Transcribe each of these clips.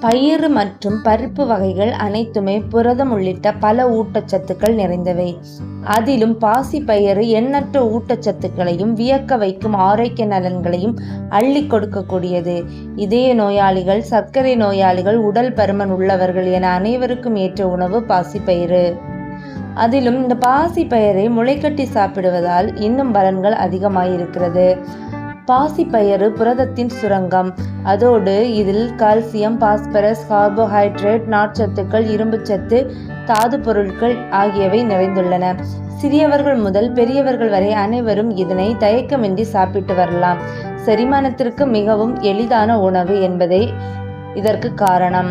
பயிறு மற்றும் பருப்பு வகைகள் அனைத்துமே புரதம் உள்ளிட்ட பல ஊட்டச்சத்துக்கள் நிறைந்தவை. அதிலும் பாசி பயிறு எண்ணற்ற ஊட்டச்சத்துக்களையும் வியக்க வைக்கும் ஆரோக்கிய நலன்களையும் அள்ளி கொடுக்கக்கூடியது. இதய நோயாளிகள் சர்க்கரை நோயாளிகள் உடல் பருமன் உள்ளவர்கள் என அனைவருக்கும் ஏற்ற உணவு பாசிப்பயிறு அதிலும் இந்த பாசி பயிரை முளைக்கட்டி சாப்பிடுவதால் இன்னும் பலன்கள் அதிகமாயிருக்கிறது. பாசிப்பயறு புரதத்தின் சுரங்கம். அதோடு இதில் கால்சியம் பாஸ்பரஸ் கார்போஹைட்ரேட் நார்ச்சத்துக்கள் இரும்புச்சத்து தாது பொருட்கள் ஆகியவை நிறைந்துள்ளன. சிறியவர்கள் முதல் பெரியவர்கள் வரை அனைவரும் இதனை தயக்கமின்றி சாப்பிட்டு வரலாம். செரிமானத்திற்கு மிகவும் எளிதான உணவு என்பதே இதற்கு காரணம்.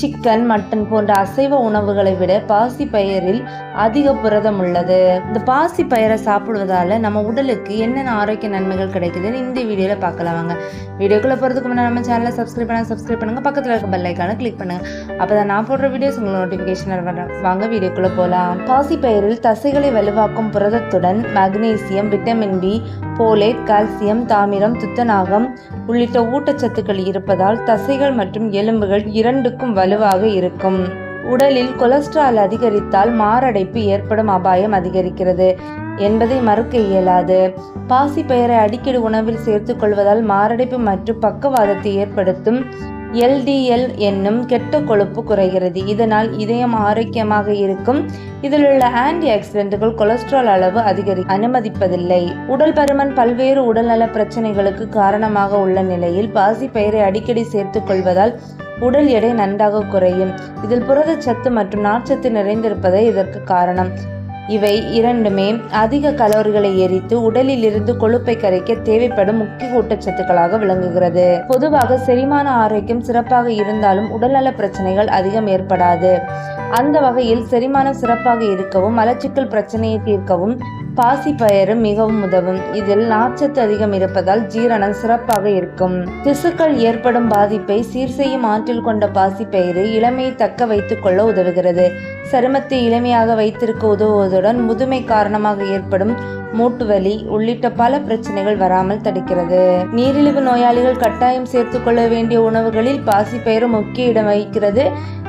சிக்கன் மட்டன் போன்ற அசைவ உணவுகளை விட பாசி பயிரில் அதிக புரதம் உள்ளது. இந்த பாசி பயிரை சாப்பிடுவதால நம்ம உடலுக்கு என்னென்ன ஆரோக்கிய நன்மைகள் கிடைக்குதுன்னு இந்த வீடியோவில் பார்க்கலாம் வாங்க. வீடியோக்குள்ளே போகிறதுக்கு முன்னாடி நம்ம சேனலை சப்ஸ்கிரைப் பண்ண சப்ஸ்கிரைப் பண்ணுங்கள் பக்கத்தில் இருக்க பெல் ஐக்கானை கிளிக் பண்ணுங்க. அப்பதான் நான் போடுற வீடியோஸ் உங்களுக்கு நோட்டிஃபிகேஷன் வர வாங்க வீடியோக்குள்ளே போகலாம் பாசி பயிரில் தசைகளை வலுவாக்கும் புரதத்துடன் magnesium vitamin B folate calcium தாமிரம் துத்தநாகம் உள்ளிட்ட ஊட்டச்சத்துக்கள் இருப்பதால் தசைகள் மற்றும் எலும்புகள் இரண்டுக்கும் வலுவாக இருக்கும். உடலில் கொலஸ்ட்ரால் அதிகரித்தால் மாரடைப்பு ஏற்படும் அபாயம் அதிகரிக்கிறது என்பதை மறுக்க இயலாது. பாசி பெயரை அடிக்கடி உணவில் சேர்த்துக் கொள்வதால் மாரடைப்பு மற்றும் பக்கவாதத்தை ஏற்படுத்தும் எல்டிஎல் என்னும் கெட்ட கொழுப்பு குறைகிறது. இதனால் இதயம் ஆரோக்கியமாக இருக்கும். இதில் உள்ள ஆன்டி ஆக்சிடென்ட்கள் கொலஸ்ட்ரால் அளவு அதிகரி அனுமதிப்பதில்லை. உடல் பருமன் பல்வேறு உடல்நல பிரச்சனைகளுக்கு காரணமாக உள்ள நிலையில் பாசி அடிக்கடி சேர்த்துக் கொள்வதால் உடல் எடை நன்றாக குறையும். இதில் புரதச்சத்து மற்றும் நார்ச்சத்து நிறைந்திருப்பதே இதற்கு காரணம். இவை இரண்டுமே அதிக கலோரிகளை எரித்து உடலில் இருந்து கொழுப்பை கரைக்க தேவைப்படும் முக்கிய ஊட்டச்சத்துக்களாக விளங்குகிறது. பொதுவாக செரிமான ஆரோக்கியம் சிறப்பாக இருந்தாலும் உடல்நல பிரச்சனைகள் அதிகம் ஏற்படாது. அந்த வகையில் செரிமானம் சிறப்பாக இருக்கவும் மலச்சிக்கல் பிரச்சனையை தீர்க்கவும் பாசி பயறு மிகவும் உதவும். இதில் நார்ச்சத்து அதிகம் இருப்பதால் ஜீரணம் சிறப்பாக இருக்கும். திசுக்கள் ஏற்படும் பாதிப்பை சீர் செய்யும் ஆற்றல் கொண்ட பாசி பயிறு இளமையை தக்க வைத்துக் கொள்ள உதவுகிறது. சருமத்தை இளமையாக வைத்திருக்க உதவுவதுடன் முதுமை காரணமாக ஏற்படும் மூட்டு வலி உள்ளிட்ட பல பிரச்சனைகள் வராமல் தடுக்கிறது. நீரிழிவு நோயாளிகள் கட்டாயம் சேர்த்துக்கொள்ள வேண்டிய உணவுகளில் பாசிப்பயிறு முக்கிய இடம் வகிக்கிறது.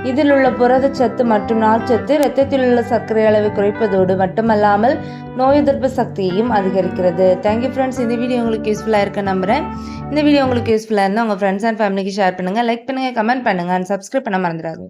இதில் உள்ள புரதச்சத்து மற்றும் நார்ச்சத்து இரத்தத்தில் உள்ள சர்க்கரை அளவை குறைப்பதோடு மட்டுமல்லாமல் நோய் எதிர்ப்பு சக்தியையும் அதிகரிக்கிறது. தேங்க்யூ ஃப்ரெண்ட்ஸ் இந்த வீடியோ உங்களுக்கு யூஸ்ஃபுல்லாக இருக்க நம்புறேன். இந்த வீடியோ உங்களுக்கு யூஸ்ஃபுல்லாக இருந்தால் உங்கள் ஃப்ரெண்ட்ஸ் அண்ட் ஃபேமிலிக்கு ஷேர் பண்ணுங்கள் லைக் பண்ணுங்கள் கமெண்ட் பண்ணுங்கள் அண்ட் சப்ஸ்கிரைப் பண்ண மறந்துடாது